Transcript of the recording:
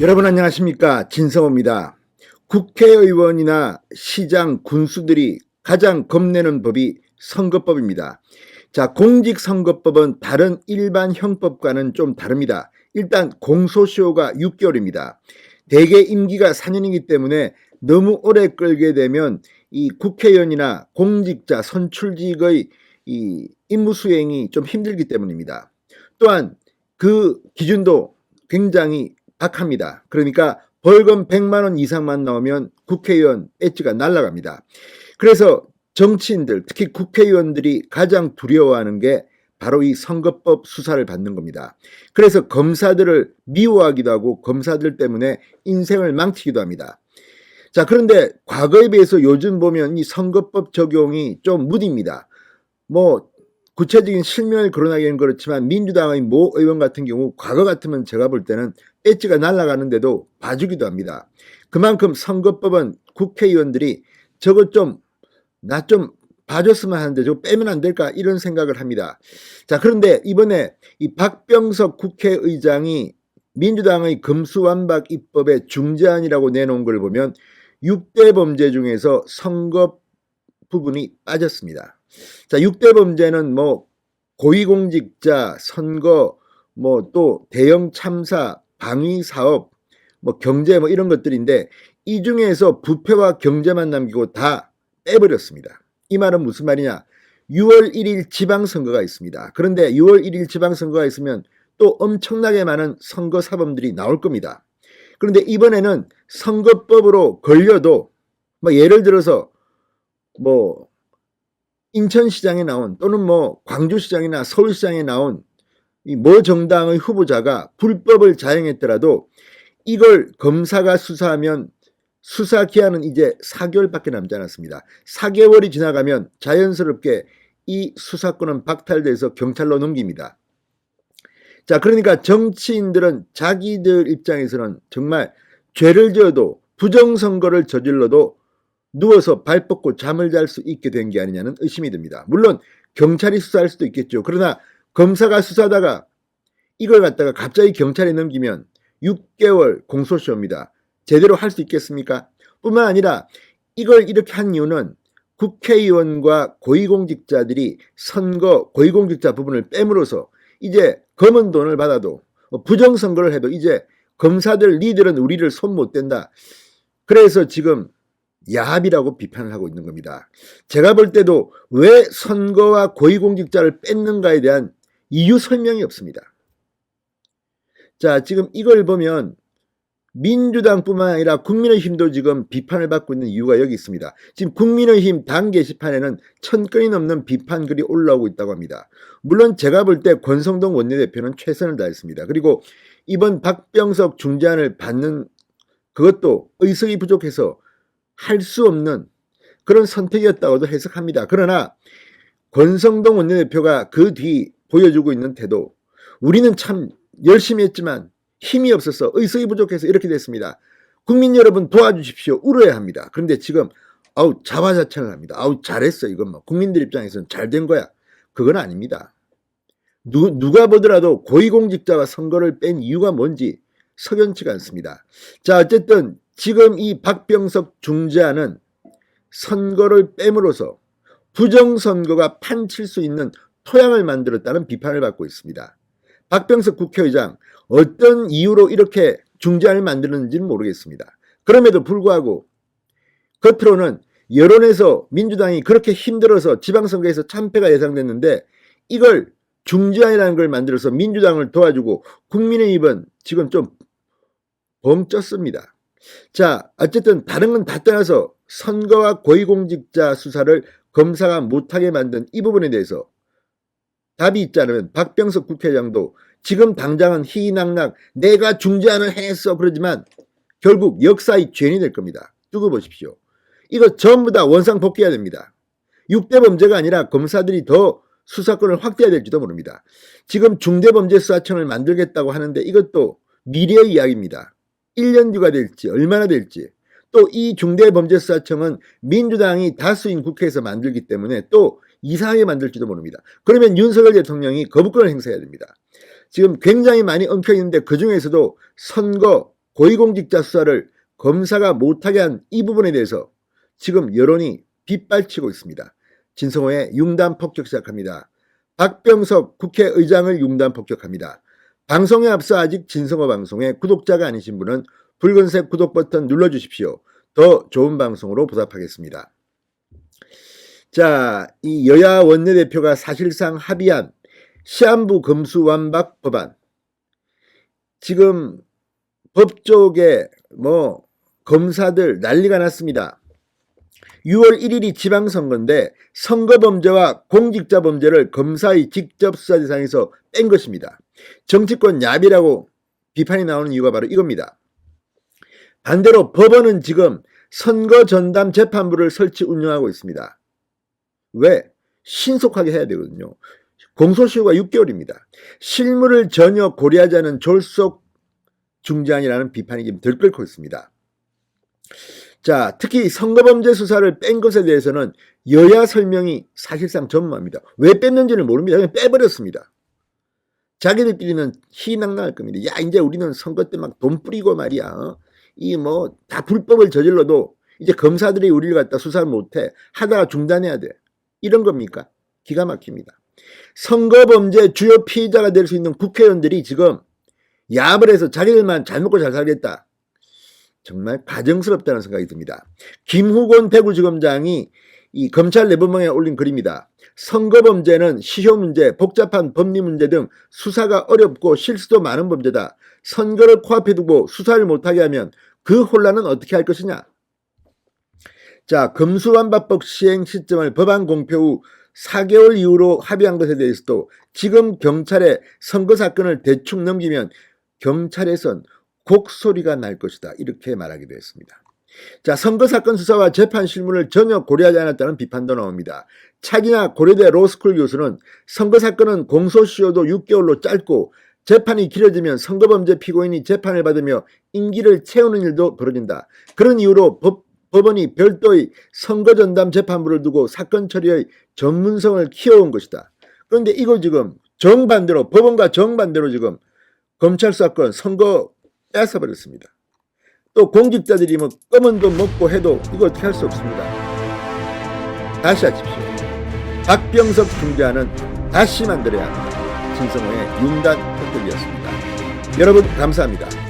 여러분 안녕하십니까 진성호입니다. 국회의원이나 시장 군수들이 가장 겁내는 법이 선거법입니다. 자 공직선거법은 다른 일반 형법과는 좀 다릅니다. 일단 공소시효가 6개월입니다. 대개 임기가 4년이기 때문에 너무 오래 끌게 되면 이 국회의원이나 공직자 선출직의 이 임무 수행이 좀 힘들기 때문입니다. 또한 그 기준도 굉장히 악합니다. 그러니까 벌금 100만 원 이상만 나오면 국회의원 배지가 날아갑니다. 그래서 정치인들, 특히 국회의원들이 가장 두려워하는 게 바로 이 선거법 수사를 받는 겁니다. 그래서 검사들을 미워하기도 하고 검사들 때문에 인생을 망치기도 합니다. 자, 그런데 과거에 비해서 요즘 보면 이 선거법 적용이 좀 무딥니다. 뭐, 구체적인 실명을 거론하기는 그렇지만 민주당의 모 의원 같은 경우 과거 같으면 제가 볼 때는 엣지가 날아가는데도 봐주기도 합니다. 그만큼 선거법은 국회의원들이 저것 좀, 나 좀 봐줬으면 하는데 저거 빼면 안 될까 이런 생각을 합니다. 자, 그런데 이번에 이 박병석 국회의장이 민주당의 금수완박 입법의 중재안이라고 내놓은 걸 보면 6대 범죄 중에서 선거 부분이 빠졌습니다. 자, 6대 범죄는 뭐 고위공직자, 선거, 뭐 또 대형 참사, 방위 사업, 뭐 경제 뭐 이런 것들인데 이 중에서 부패와 경제만 남기고 다 빼버렸습니다. 이 말은 무슨 말이냐? 6월 1일 지방선거가 있습니다. 그런데 6월 1일 지방선거가 있으면 또 엄청나게 많은 선거 사범들이 나올 겁니다. 그런데 이번에는 선거법으로 걸려도 뭐 예를 들어서 뭐 인천시장에 나온 또는 뭐 광주시장이나 서울시장에 나온 이모 정당의 후보자가 불법을 자행했더라도 이걸 검사가 수사하면 수사 기한은 이제 4개월밖에 남지 않았습니다. 4개월이 지나가면 자연스럽게 이 수사권은 박탈돼서 경찰로 넘깁니다. 자, 그러니까 정치인들은 자기들 입장에서는 정말 죄를 지어도 부정선거를 저질러도 누워서 발 뻗고 잠을 잘 수 있게 된 게 아니냐는 의심이 듭니다. 물론 경찰이 수사할 수도 있겠죠. 그러나 검사가 수사하다가 이걸 갖다가 갑자기 경찰에 넘기면 6개월 공소시효입니다. 제대로 할 수 있겠습니까? 뿐만 아니라 이걸 이렇게 한 이유는 국회의원과 고위공직자들이 선거 고위공직자 부분을 빼므로써 이제 검은 돈을 받아도 부정선거를 해도 이제 검사들 니들은 우리를 손 못 댄다. 그래서 지금 야합이라고 비판을 하고 있는 겁니다. 제가 볼 때도 왜 선거와 고위공직자를 뺐는가에 대한 이유 설명이 없습니다. 자, 지금 이걸 보면 민주당뿐만 아니라 국민의힘도 지금 비판을 받고 있는 이유가 여기 있습니다. 지금 국민의힘 당 게시판에는 천 건이 넘는 비판 글이 올라오고 있다고 합니다. 물론 제가 볼 때 권성동 원내대표는 최선을 다했습니다. 그리고 이번 박병석 중재안을 받는 그것도 의석이 부족해서 할 수 없는 그런 선택이었다고도 해석합니다. 그러나 권성동 원내대표가 그 뒤 보여주고 있는 태도 우리는 참 열심히 했지만 힘이 없어서 의석이 부족해서 이렇게 됐습니다. 국민 여러분 도와주십시오. 울어야 합니다. 그런데 지금 아우 자화자찬을 합니다. 아우 잘했어 이건 뭐 국민들 입장에서는 잘 된 거야. 그건 아닙니다. 누, 누가 보더라도 고위공직자가 선거를 뺀 이유가 뭔지 석연치가 않습니다. 자 어쨌든 지금 이 박병석 중재안은 선거를 뺨으로써 부정선거가 판칠 수 있는 토양을 만들었다는 비판을 받고 있습니다. 박병석 국회의장 어떤 이유로 이렇게 중재안을 만드는지는 모르겠습니다. 그럼에도 불구하고 겉으로는 여론에서 민주당이 그렇게 힘들어서 지방선거에서 참패가 예상됐는데 이걸 중재안이라는 걸 만들어서 민주당을 도와주고 국민의힘은 지금 좀 벙쪘습니다. 자, 어쨌든 다른 건 다 떠나서 선거와 고위공직자 수사를 검사가 못하게 만든 이 부분에 대해서 답이 않으면 박병석 국회의장도 지금 당장은 희낙낙 내가 중재안을 했어 그러지만 결국 역사의 죄인이 될 겁니다. 두고 보십시오. 이거 전부 다 원상 복귀해야 됩니다. 6대 범죄가 아니라 검사들이 더 수사권을 확대해야 될지도 모릅니다. 지금 중대범죄수사청을 만들겠다고 하는데 이것도 미래의 이야기입니다. 1년 뒤가 될지 얼마나 될지 또 이 중대범죄수사청은 민주당이 다수인 국회에서 만들기 때문에 또 이상하게 만들지도 모릅니다. 그러면 윤석열 대통령이 거부권을 행사해야 됩니다. 지금 굉장히 많이 엉켜 있는데 그 중에서도 선거 고위공직자 수사를 검사가 못하게 한 이 부분에 대해서 지금 여론이 빗발치고 있습니다. 진성호의 융단 폭격 시작합니다. 박병석 국회의장을 융단 폭격합니다. 방송에 앞서 아직 진성호 방송의 구독자가 아니신 분은 붉은색 구독 버튼 눌러주십시오. 더 좋은 방송으로 보답하겠습니다. 자, 이 여야 원내대표가 사실상 합의한 시한부 검수완박 법안. 지금 법조계 뭐 검사들 난리가 났습니다. 6월 1일이 지방선거인데 선거범죄와 공직자범죄를 검사의 직접 수사 대상에서 뺀 것입니다. 정치권 야비라고 비판이 나오는 이유가 바로 이겁니다. 반대로 법원은 지금 선거 전담 재판부를 설치 운영하고 있습니다. 왜? 신속하게 해야 되거든요. 공소시효가 6개월입니다. 실무를 전혀 고려하지 않은 졸속 중재안이라는 비판이 지금 들끓고 있습니다. 자, 특히 선거범죄 수사를 뺀 것에 대해서는 여야 설명이 사실상 전무합니다. 왜 뺐는지는 모릅니다. 그냥 빼버렸습니다. 자기들끼리는 희낙낙할 겁니다. 야, 이제 우리는 선거 때 막 돈 뿌리고 말이야. 이뭐 다 불법을 저질러도 이제 검사들이 우리를 갖다 수사를 못해. 하다가 중단해야 돼. 이런 겁니까? 기가 막힙니다. 선거범죄 주요 피의자가 될 수 있는 국회의원들이 지금 야합을 해서 자기들만 잘 먹고 잘 살겠다. 정말 가정스럽다는 생각이 듭니다. 김후곤 대구지검장이 이 검찰 내부망에 올린 글입니다. 선거 범죄는 시효 문제, 복잡한 법리 문제 등 수사가 어렵고 실수도 많은 범죄다. 선거를 코앞에 두고 수사를 못하게 하면 그 혼란은 어떻게 할 것이냐? 자, 검수완박법 시행 시점을 법안 공표 후 4개월 이후로 합의한 것에 대해서도 지금 경찰에 선거 사건을 대충 넘기면 경찰에선 곡소리가 날 것이다. 이렇게 말하기도 했습니다. 자, 선거 사건 수사와 재판 실무를 전혀 고려하지 않았다는 비판도 나옵니다. 차기나 고려대 로스쿨 교수는 선거 사건은 공소시효도 6개월로 짧고 재판이 길어지면 선거범죄 피고인이 재판을 받으며 임기를 채우는 일도 벌어진다. 그런 이유로 법, 법원이 별도의 선거전담 재판부를 두고 사건 처리의 전문성을 키워온 것이다. 그런데 이거 지금 정반대로 법원과 정반대로 지금 검찰 사건 선거 뺏어버렸습니다. 또 공직자들이 뭐 검은 돈 먹고 해도 이거 어떻게 할 수 없습니다. 다시 하십시오. 박병석 중재하는 다시 만들어야 합니다. 진성호의 융단 폭격이었습니다. 여러분 감사합니다.